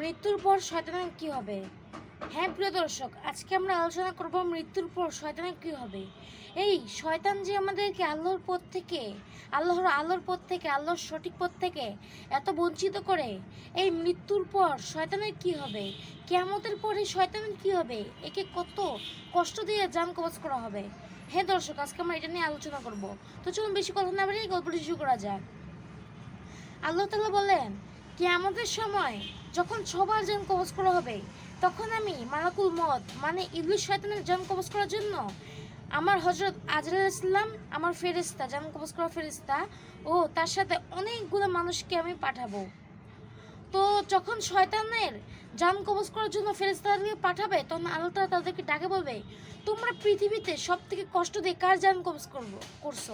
মৃত্যুর পর শয়তানের কি হবে? হ্যাঁ প্রিয় দর্শক, আজকে আমরা আলোচনা করব মৃত্যুর পর শয়তানের কি হবে? এই শয়তান যে আমাদেরকে আল্লাহর পথ থেকে, আল্লাহর আলোর পথ থেকে, আল্লাহর সঠিক পথ থেকে এত বঞ্চিত করে, এই মৃত্যুর পর শয়তানের কি হবে? কেয়ামতের পরে শয়তানের কি হবে? একে কত কষ্ট দিয়ে জান কবচ করা হবে? হ্যাঁ দর্শক, আজকে আমরা এটা নিয়ে আলোচনা করব। তো চলুন বেশি কথা না বাড়িয়ে গল্পটি শুরু করা যাক। আল্লাহ তালা বলেন, কেয়ামতের সময় যখন সবার জান কবজ করা হবে, তখন আমি মালাকুল মদ মানে ইবলিশ শয়তানের জান কবজ করার জন্য আমার হজরত আজরাল ইসলাম আমার ফেরিস্তা জান কবজ করা ফেরিস্তা ও তার সাথে অনেকগুলো মানুষকে আমি পাঠাবো। তো যখন শয়তানের জান কবজ করার জন্য ফেরেস্তাদেরকে পাঠাবে, তখন আল্লাহ তাআলা তাদেরকে ডাকে বলবে, তোমরা পৃথিবীতে সব থেকে কষ্ট দিয়ে কার জান কবজ করব, করছ?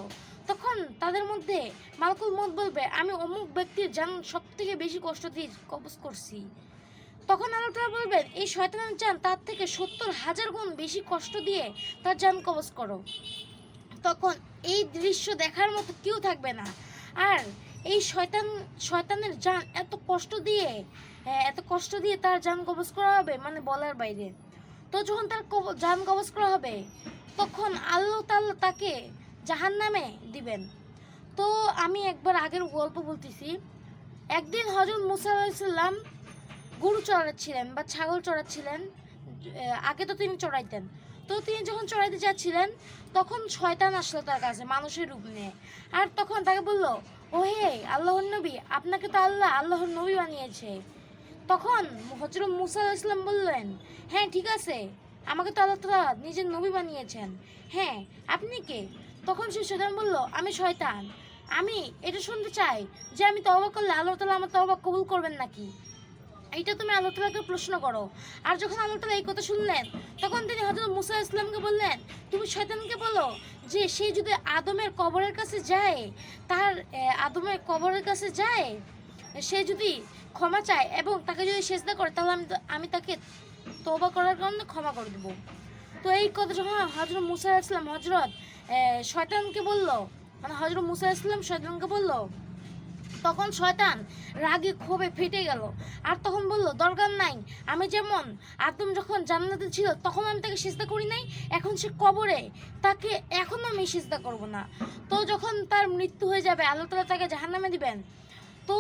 তখন তাদের মধ্যে মালকুল মত বলবে, আমি অমুক ব্যক্তির জান সব থেকে বেশি কষ্ট দিয়ে কবজ করছি। তখন আল্লাহ বলবেন এই শয়তানের জান তার থেকে সত্তর হাজার গুণ বেশি কষ্ট দিয়ে তার জান কবজ করো। তখন এই দৃশ্য দেখার মতো কেউ থাকবে না। আর এই শয়তান, শয়তানের জান এত কষ্ট দিয়ে এত কষ্ট দিয়ে তার জান কবজ করা হবে মানে বলার বাইরে। তো যখন তার জান কবজ করা হবে, তখন আল্লাহ তাল্লাহ তাকে জাহান নামে দিবেন। তো আমি একবার আগের গল্প বলতেছি। একদিন হজরত মুসা আলাইসাল্লাম গরু চড়াচ্ছিলেন বা ছাগল চড়াচ্ছিলেন। আগে তো তিনি চড়াইতেন। তো তিনি যখন চড়াইতে যাচ্ছিলেন, তখন শয়তান আসলো তার কাছে মানুষের রূপ নিয়ে। আর তখন তাকে বলল ও হে আল্লাহর নবী, আপনাকে তো আল্লাহ, আল্লাহর নবী বানিয়েছে। তখন হজরত মুসা ইসলাম বললেন হ্যাঁ ঠিক আছে। আমাকে তো আল্লাহ তালা নিজের নবী বানিয়েছেন। হ্যাঁ আপনি কে? তখন সে শয়তান বলল, আমি শয়তান। আমি এটা শুনতে চাই যে আমি তওবা করলে আল্লাহ তালা আমার তওবা কবুল করবেন নাকি? এইটা তুমি আল্লাহ তালাকে প্রশ্ন করো। আর যখন আল্লাহ তালা এই কথা শুনলেন, তখন তিনি হজরত মুসা ইসলামকে বললেন, তুমি শয়তানকে বলো যে সে যদি আদমের কবরের কাছে যায়, তার আদমের কবরের কাছে যায়, সে যদি ক্ষমা চায় এবং তাকে যদি সেজদা করে, তাহলে আমি আমি তাকে তওবা করার কারণে ক্ষমা করে দেবো। তো এই কথা যখন হজরত মুসা ইসলাম হজরত শয়তানকে বলল মানে হজরত মুসা ইসলাম শয়তানকে বলল, তখন শয়তান রাগে ক্ষোভে ফেটে গেল। আর তখন বলল, দরকার নাই, আমি যেমন আদম যখন জান্নাতে ছিল, তখন আমি তাকে সিজদা করি নাই, এখন সে কবরে, তাকে এখন আমি সিজদা করব না। তো যখন তার মৃত্যু হয়ে যাবে, আল্লাহ তালা তাকে জাহান্নামে দিবেন, তো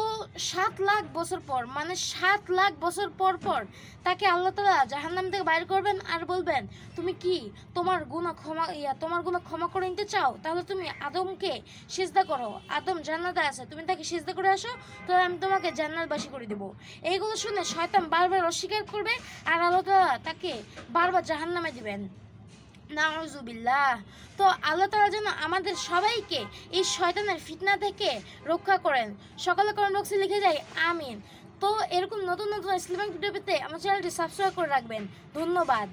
সাত লাখ বছর পর মানে সাত লাখ বছর পর পর তাকে আল্লাহ তালা জাহান্নাম থেকে বাইর করবেন আর বলবেন, তুমি কি তোমার গুণা ক্ষমা, ইয়া, তোমার গুণা ক্ষমা করে নিতে চাও? তাহলে তুমি আদমকে সিজদা করো। আদম জান্নাতে আছে, তুমি তাকে সিজদা করে আসো তাহলে আমি তোমাকে জান্নাতবাসী করে দেবো। এইগুলো শুনে শয়তান বারবার অস্বীকার করবে আর আল্লাহ তালা তাকে বারবার জাহান্নামে দিবেন। নাউজুবিল্লাহ তো আল্লাহ তাআলা যেন আমাদের সবাইকে এই শয়তানের ফিতনা থেকে রক্ষা করেন। সকালে কমেন্ট বক্সে লিখে যাই আমিন। তো এরকম নতুন নতুন ইসলামিক ভিডিও পেতে আমার চ্যানেলটি সাবস্ক্রাইব করে রাখবেন। ধন্যবাদ।